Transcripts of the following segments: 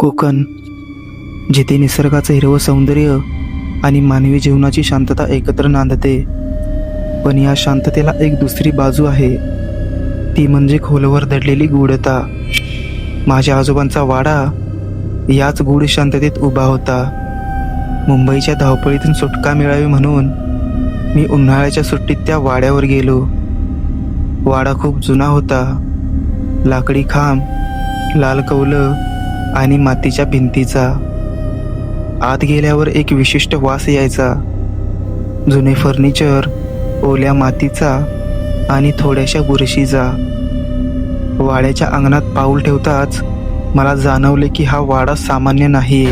कोकण जिथे निसर्गाचं हिरवं सौंदर्य आणि मानवी जीवनाची शांतता एकत्र नांदते. पण या शांततेला एक दुसरी बाजू आहे. ती म्हणजे खोलवर दडलेली गूढता. माझ्या आजोबांचा वाडा याच गूढ शांततेत उभा होता. मुंबईच्या धावपळीतून सुटका मिळावी म्हणून मी उन्हाळ्याच्या सुट्टीत त्या वाड्यावर गेलो. वाडा खूप जुना होता. लाकडी खांब लाल कौलं आणि मातीच्या भिंतीचा. आत गेल्यावर एक विशिष्ट वास यायचा. जुने फर्निचर ओल्या मातीचा आणि थोड्याशा बुरशीचा. वाड्याच्या अंगणात पाऊल ठेवताच मला जाणवले की हा वाडा सामान्य नाही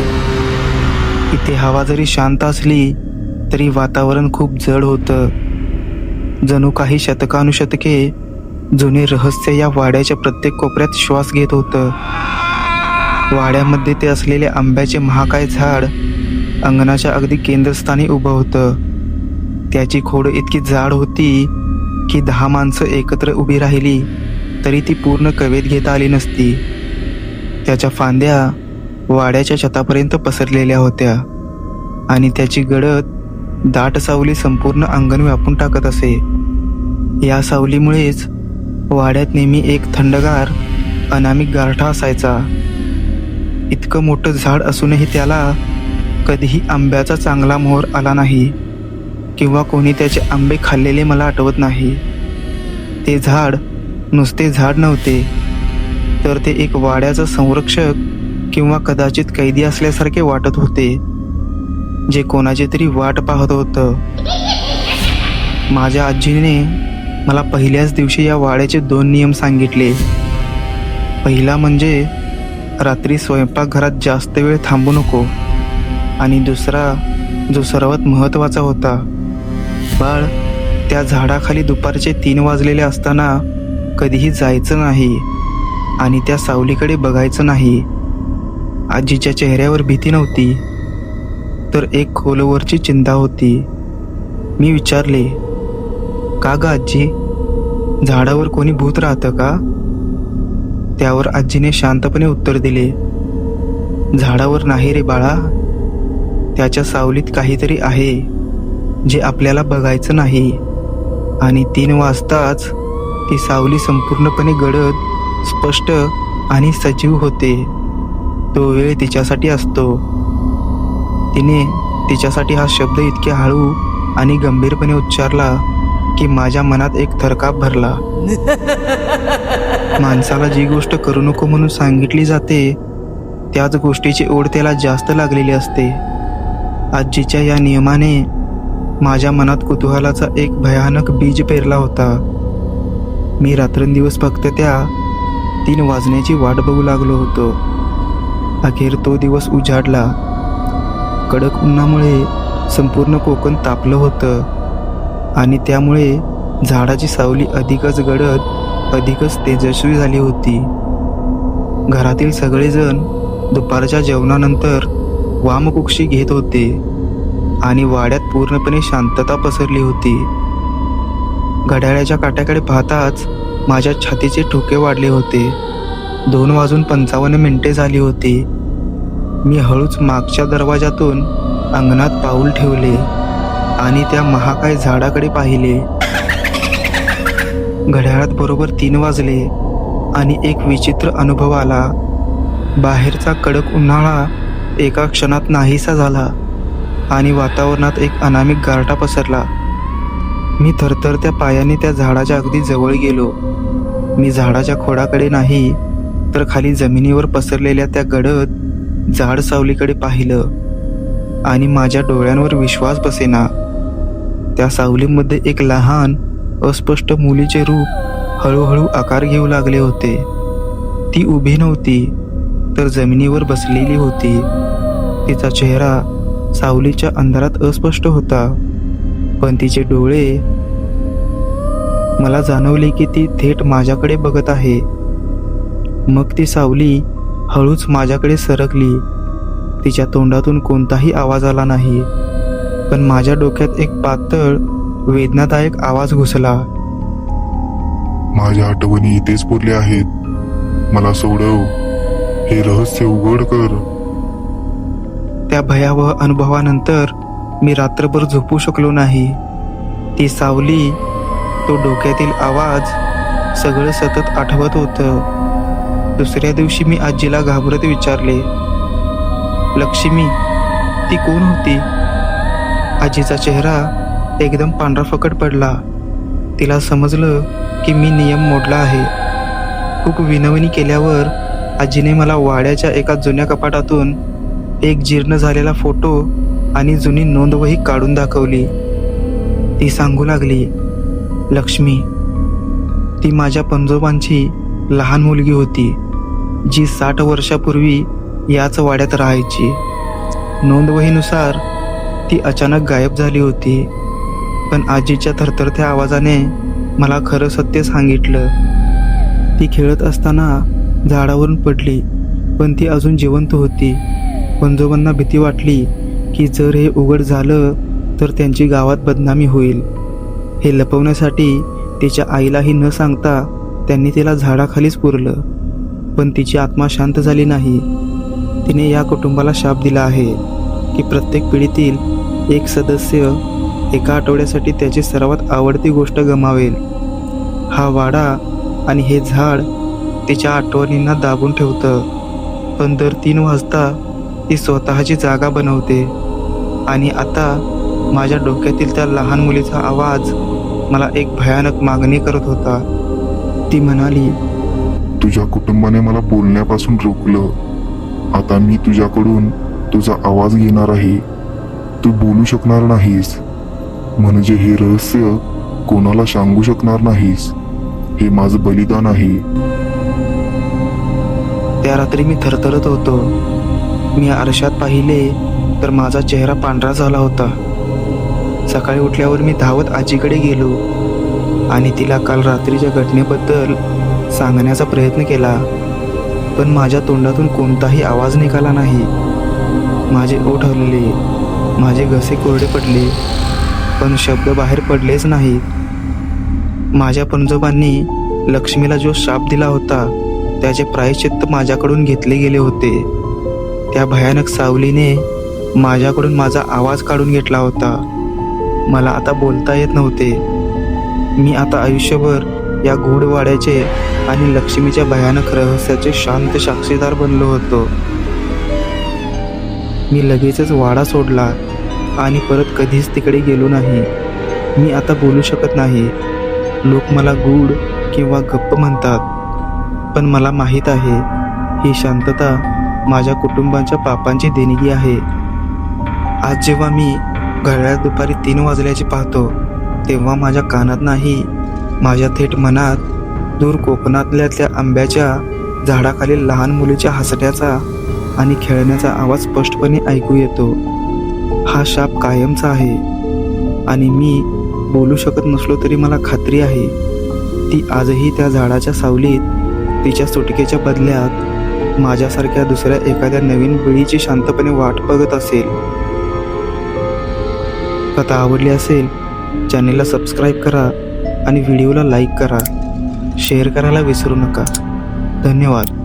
इथे हवा जरी शांत असली तरी वातावरण खूप जड होतं. जणू काही शतकानुशतके जुने रहस्य या वाड्याच्या प्रत्येक कोपऱ्यात श्वास घेत होतं. वाड्यामध्ये ते असलेले आंब्याचे महाकाय झाड अंगणाच्या अगदी केंद्रस्थानी उभं होतं. त्याची खोड इतकी जाड होती की दहा माणसं एकत्र उभी राहिली तरी ती पूर्ण कवेत घेता आली नसती. त्याच्या फांद्या वाड्याच्या छतापर्यंत पसरलेल्या होत्या आणि त्याची गडद दाट सावली संपूर्ण अंगण व्यापून टाकत असे. या सावलीमुळेच वाड्यात नेहमी एक थंडगार अनामिक गारठा असायचा. इतकं मोठं झाड असूनही त्याला कधीही आंब्याचा चांगला मोहर आला नाही किंवा कोणी त्याचे आंबे खाल्लेले मला आठवत नाही. ते झाड नुसते झाड नव्हते तर ते एक वाड्याचा संरक्षक किंवा कदाचित कैदी असल्यासारखे वाटत होते जे कोणाची तरी वाट पाहत होतं. माझ्या आजीने मला पहिल्याच दिवशी या वाड्याचे दोन नियम सांगितले. पहिला म्हणजे रात्री स्वयंपाकघरात जास्त वेळ थांबू नको. आणि दुसरा जो सर्वात महत्त्वाचा होता बाळ त्या झाडाखाली दुपारचे तीन वाजलेले असताना कधीही जायचं नाही आणि त्या सावलीकडे बघायचं नाही. आजीच्या चेहऱ्यावर भीती नव्हती तर एक खोलवरची चिंता होती. मी विचारले का ग आजी? झाडावर कोणी भूत राहतं का? त्यावर आजीने शांतपणे उत्तर दिले झाडावर नाही रे बाळा त्याच्या सावलीत काहीतरी आहे जे आपल्याला बघायचं नाही. आणि तीन वाजताच ती सावली संपूर्णपणे गडद स्पष्ट आणि सजीव होते. तो वेळ तिच्यासाठी असतो. तिने तिच्यासाठी हा शब्द इतक्या हळू आणि गंभीरपणे उच्चारला की माझ्या मनात एक थरकाप भरला. माणसाला जी गोष्ट करू नको म्हणून सांगितली जाते त्याच गोष्टीची ओढ त्याला जास्त लागलेली असते. आजीच्या या नियमाने माझ्या मनात कुतूहलाचा एक भयानक बीज पेरला होता. मी रात्रंदिवस फक्त त्या तीन वाजण्याची वाट बघू लागलो होतो. अखेर तो दिवस उजाडला. कडक उन्हामुळे संपूर्ण कोकण तापलं होतं. आणि त्यामुळे झाडाची सावली अधिकच गडद अधिकच तेजस्वी झाली होती. घरातील सगळेजण दुपारच्या जेवणानंतर वामकुक्षी घेत होते आणि वाड्यात पूर्णपणे शांतता पसरली होती. घड्याळ्याच्या काट्याकडे पाहताच माझ्या छातीचे ठोके वाढले होते. दोन वाजून पंचावन्न मिनिटे झाली होती. मी हळूच मागच्या दरवाजातून अंगणात पाऊल ठेवले आणि त्या महाकाय झाडाकडे पाहिले. घड्याळात बरोबर तीन वाजले आणि एक विचित्र अनुभव आला. बाहेरचा कडक उन्हाळा एका क्षणात नाहीसा झाला आणि वातावरणात एक अनामिक गारठा पसरला. मी थरथर त्या पायाने त्या झाडाच्या अगदी जवळ गेलो. मी झाडाच्या खोडाकडे नाही तर खाली जमिनीवर पसरलेल्या त्या गडद झाड सावलीकडे पाहिलं आणि माझ्या डोळ्यांवर विश्वास बसेना. त्या सावलीमध्ये एक लहान अस्पष्ट मुलीचे रूप हळूहळू आकार घेऊ लागले होते. ती उभी नव्हती तर जमिनीवर बसलेली होती. तिचा चेहरा सावलीच्या अंधारात अस्पष्ट होता. पण तिचे डोळे मला जाणवले की ती थेट माझ्याकडे बघत आहे. मग ती सावली हळूच माझ्याकडे सरकली. तिच्या तोंडातून कोणताही आवाज आला नाही. पण माझ्या डोक्यात एक पातळ वेदनादायक आवाज घुसला. माझ्या आठवणी इथेच पुरल्या आहेत. मला सोडव. हे रहस्य उघड कर. त्या भयावह अनुभवानंतर मी रात्रभर झोपू शकलो नाही. ती सावली तो डोक्यातील आवाज सगळं सतत आठवत होतं. दुसऱ्या दिवशी मी आजीला घाबरत विचारले लक्ष्मी ती कोण होती? आजीचा चेहरा एकदम पांढरा फकट पडला. तिला समजलं की मी नियम मोडला आहे. खूप विनवणी केल्यावर आजीने मला वाड्याच्या एका जुन्या कपाटातून एक जीर्ण झालेला फोटो आणि जुनी नोंदवही काढून दाखवली. ती सांगू लागली लक्ष्मी ती माझ्या पंजोबांची लहान मुलगी होती जी साठ वर्षापूर्वी याच वाड्यात राहायची. नोंदवहीनुसार ती अचानक गायब झाली होती. पण आजीच्या थरथरत्या आवाजाने मला खरं सत्य सांगितलं. ती खेळत असताना झाडावरून पडली पण ती अजून जिवंत होती. पंजोबांना भीती वाटली की जर हे उघड झालं तर त्यांची गावात बदनामी होईल. हे लपवण्यासाठी तिच्या आईलाही न सांगता त्यांनी तिला झाडाखालीच पुरलं पण तिची आत्मा शांत झाली नाही. तिने या कुटुंबाला शाप दिला आहे की प्रत्येक पिढीतील एक सदस्य एका आठवड्यासाठी त्याची सर्वात आवडती गोष्ट गमावेल. हा वाडा आणि हे झाड तिच्या आठवणींना दाबून ठेवतं. पण दर तीन वाजता ती स्वतःची जागा बनवते. आणि आता माझ्या डोक्यातील त्या लहान मुलीचा आवाज मला एक भयानक मागणी करत होता. ती म्हणाली तुझ्या कुटुंबाने मला बोलण्यापासून रोखलं. आता मी तुझ्याकडून तुझा आवाज घेणार आहे. तू बोलू शकणार नाहीस. म्हणजे हे रहस्य कोणाला सांगू शकणार नाहीस? हे माझं बलिदान आहे. त्या रात्री मी थरथरत होतो. मी आरशात पाहिले तर माझा चेहरा पांढरा झाला होता. सकाळी उठल्यावर मी धावत आजीकडे गेलो आणि तिला काल रात्रीच्या घटनेबद्दल सांगण्याचा प्रयत्न केला. पण माझ्या तोंडातून कोणताही आवाज निघाला नाही. माझे ओठ हलले माझे घसे कोरडे पडले. पण शब्द बाहेर पडलेच नाहीत माझ्या पंजोबांनी लक्ष्मीला जो शाप दिला होता त्याचे प्रायश्चित्त माझ्याकडून घेतले गेले होते. त्या भयानक सावलीने माझ्याकडून माझा आवाज काढून घेतला होता. मला आता बोलता येत नव्हते. मी आता आयुष्यभर या घोडवाड्याचे आणि लक्ष्मीच्या भयानक रहस्याचे शांत साक्षीदार बनलो होतो. मी लगेचच वाडा सोडला. आणि परत कधीच तिकडे गेलो नाही. मी आता बोलू शकत नाही. लोक मला गूढ किंवा गप्प म्हणतात. पण मला माहीत आहे ही शांतता माझ्या कुटुंबाच्या पापांची देणगी आहे. आज जेव्हा मी घड्याळ दुपारी तीन वाजल्याचे पाहतो तेव्हा माझ्या कानात नाही माझ्या थेट मनात दूर कोकणातल्या त्या आंब्याच्या झाडाखाली लहान मुलीच्या हसण्याचा आणि खेळण्याचा आवाज स्पष्टपणे ऐकू येतो. हा शाप कायमचा आहे. आणि मी बोलू शकत नसलो तरी मला खात्री आहे. ती आजही त्या झाडाच्या सावलीत तिच्या सुटकेच्या बदल्यात माझ्यासारख्या दुसऱ्या एखाद्या नवीन पिढीची शांतपणे वाट बघत असेल. कथा आवडली असेल चॅनेलला सबस्क्राईब करा आणि व्हिडिओला लाईक करा. शेअर करायला विसरू नका. धन्यवाद.